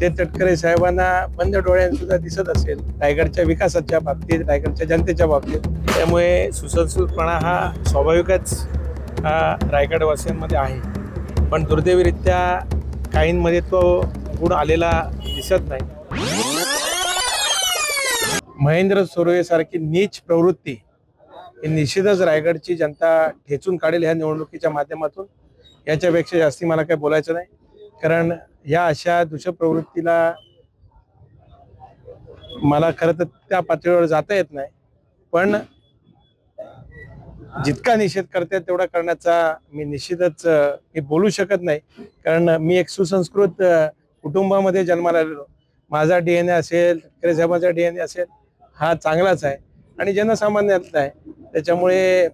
ते तटकरे साहेबांना बंद डोळ्याने सुद्धा दिसत असेल. रायगडच्या विकासाच्या बाबतीत रायगडच्या जनतेच्या बाबतीत. त्यामुळे सुसंस्कृतपणा हा स्वाभाविकच हा रायगडवासियांमध्ये आहे. पण दुर्दैवीरित्या काहींमध्ये तो गुण आलेला दिसत नाही. महेंद्र सोरवेसारखी नीच प्रवृत्ती ही निश्चितच रायगडची जनता ठेचून काढेल ह्या निवडणुकीच्या माध्यमातून. याच्यापेक्षा जास्ती मला काही बोलायचं नाही. कारण या अशा दुष्प्रवृत्तीला मला खरं तर त्या पातळीवर जाता येत नाही. पण जितका निषेध करते तेवढा करण्याचा मी निश्चितच मी बोलू शकत नाही. कारण मी एक सुसंस्कृत कुटुंबामध्ये जन्माला आलेलो. माझा डीएनए असेल ठाकरे साहेबांचा डीएनए असेल हा चांगलाच आहे. आणि जनसामान्यातला आहे. त्याच्यामुळे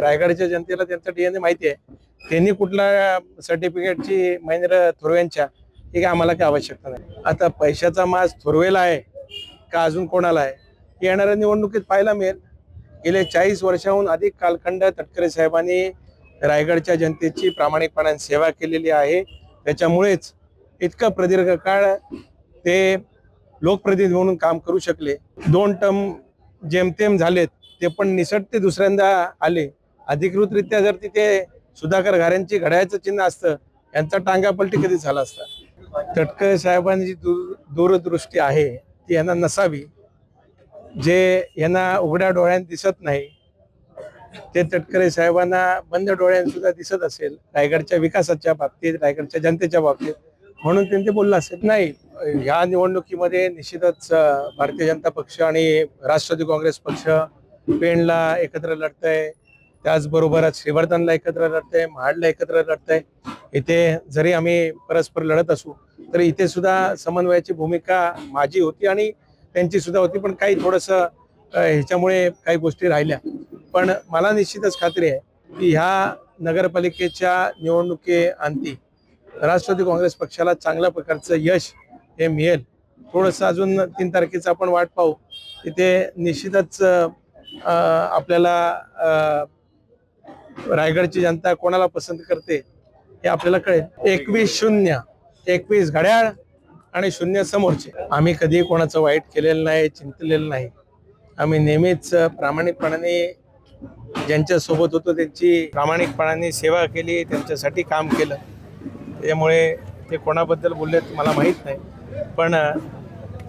रायगडच्या जनतेला त्यांचा डीएनए माहिती आहे. त्यांनी कुठल्या सर्टिफिकेटची महेंद्र थोरवेंच्या हे काय आम्हाला काय आवश्यकता नाही. आता पैशाचा मास थोरवेला आहे का अजून कोणाला आहे? हे येणाऱ्या निवडणुकीत पाहायला मिळेल. गेले चाळीस वर्षाहून अधिक कालखंड तटकरे साहेबांनी रायगडच्या जनतेची प्रामाणिकपणाने सेवा केलेली आहे. त्याच्यामुळेच इतका प्रदीर्घ काळ ते लोकप्रतिनिधी म्हणून काम करू शकले. दोन टर्म जेमतेम झालेत ते पण निसट ते दुसऱ्यांदा आले. अधिकृतरित्या जर तिथे सुधाकर घाऱ्यांची घड्याळचं चिन्ह असतं यांचा टांगापलटी कधी झाला असता? तटकरे साहेबांची जी दूर दूरदृष्टी आहे ती यांना नसावी. जे यांना उघड्या डोळ्यात दिसत नाही ते तटकरे साहेबांना बंद डोळ्याने सुद्धा दिसत असेल रायगडच्या विकासाच्या बाबतीत रायगडच्या जनतेच्या बाबतीत. म्हणून त्यांनी ते बोललं असेल नाही ह्या निवडणुकीमध्ये निश्चितच भारतीय जनता पक्ष आणि राष्ट्रवादी काँग्रेस पक्ष पेणला एकत्र लढतंय. त्याचबरोबरच श्रीवर्धनला एकत्र लढतंय महाडला एकत्र लढतंय इथे जरी आम्ही परस्पर लढत असू तरी इथे सुद्धा समन्वयाची भूमिका माझी होती आणि त्यांची सुद्धा होती पण काही थोडंसं ह्याच्यामुळे काही गोष्टी राहिल्या. पण मला निश्चितच खात्री आहे की ह्या नगरपालिकेच्या निवडणुकी अंती राष्ट्रवादी काँग्रेस पक्षाला चांगल्या प्रकारचं यश हे मिळेल. थोडंसं अजून तीन तारखेचं आपण वाट पाहू. तिथे निश्चितच आपल्याला रायगडची जनता कोणाला पसंत करते हे आपल्याला कळेल. एकवीस शून्य एकवीस घड्याळ आणि शून्य समोरचे. आम्ही कधी कोणाचं वाईट केलेलं नाही चिंतलेलं नाही. आम्ही नेहमीच प्रामाणिकपणाने ज्यांच्यासोबत होतो त्यांची प्रामाणिकपणाने सेवा केली त्यांच्यासाठी काम केलं. त्यामुळे ते कोणाबद्दल बोलले मला माहीत नाही. पण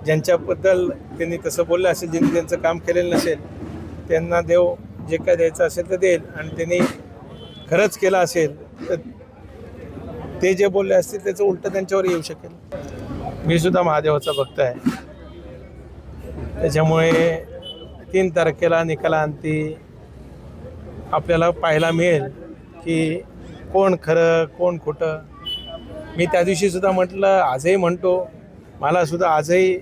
ज्यांच्याबद्दल त्यांनी तसं बोललं असेल ज्यांनी त्यांचं काम केलेलं नसेल त्यांना देव जे काय द्यायचं असेल तर देईल आणि त्यांनी खरंच केलं असेल तर ते जे बोलले असतील त्याचं उलट त्यांच्यावर येऊ शकेल. मी सुद्धा महादेवाचा भक्त आहे. त्याच्यामुळे तीन तारखेला निकालांती आपल्याला पाहायला मिळेल की कोण खरं कोण खोटं. मी त्या दिवशी सुद्धा म्हटलं आजही म्हणतो. मला सुद्धा आजही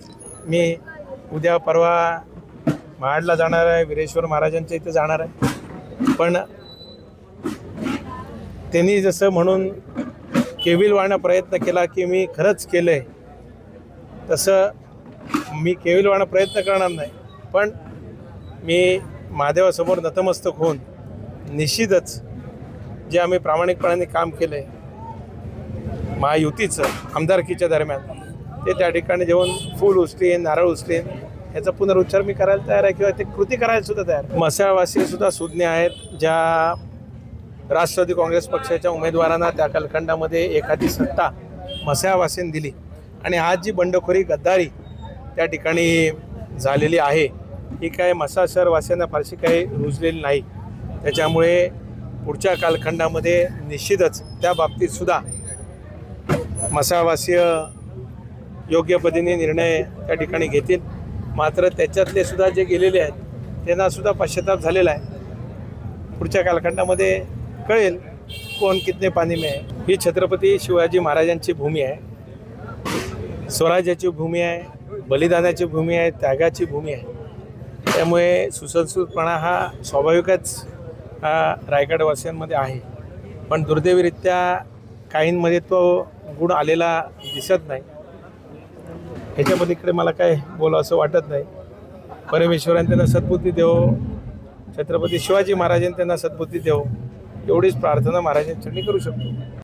मी उद्या परवा महाडला जाणार आहे वीरेश्वर महाराजांच्या इथे जाणार आहे. पण त्यांनी जसं म्हणून केविल वाढण्याचा प्रयत्न केला की मी खरंच केलं आहे तसं मी केविल वाढण्याचा प्रयत्न करणार नाही. पण मी महादेवासमोर नतमस्तक होऊन निश्चितच जे आम्ही प्रामाणिकपणाने काम केलं आहे महायुतीचं आमदारकीच्या दरम्यान ते त्या ठिकाणी जेवण फूल उचलीन नारळ उचलीन याचा पुनरुच्चार मी करायला तयार आहे किंवा ते कृती करायला सुद्धा तयार मसाळवासी सुद्धा सुज्ञ आहेत ज्या राष्ट्रवादी काँग्रेस पक्षाच्या उमेदवारांना त्या कालखंडामध्ये एखादी सत्ता मस्यावासीन दिली. आणि आज जी बंडखोरी गद्दारी त्या ठिकाणी झालेली आहे ही काय मसा शहरवासियांना फारशी काही रुजलेली नाही. त्याच्यामुळे पुढच्या कालखंडामध्ये निश्चितच त्या बाबतीतसुद्धा मसावासीय योग्य पद्धतीने निर्णय त्या ठिकाणी घेतील. मात्र त्याच्यातले सुद्धा जे गेलेले आहेत त्यांनासुद्धा पश्चाताप झालेला आहे. पुढच्या कालखंडामध्ये कळेल कोण कितने पाणी में आहे ही छत्रपती शिवाजी महाराजांची भूमी आहे. स्वराज्याची भूमी आहे बलिदानाची भूमी आहे त्यागाची भूमी आहे. त्यामुळे सुसंस्कृतपणा हा स्वाभाविकच हा रायगडवासियांमध्ये आहे. पण दुर्दैवीरित्या काहींमध्ये तो गुण आलेला दिसत नाही. ह्याच्यामध्ये इकडे मला काय बोलावं असं वाटत नाही. परमेश्वराने त्यांना सद्बुद्धी देव छत्रपती शिवाजी महाराजांनी त्यांना सद्बुद्धी देव. एवढीच प्रार्थना महाराजांच्या करू शकतो.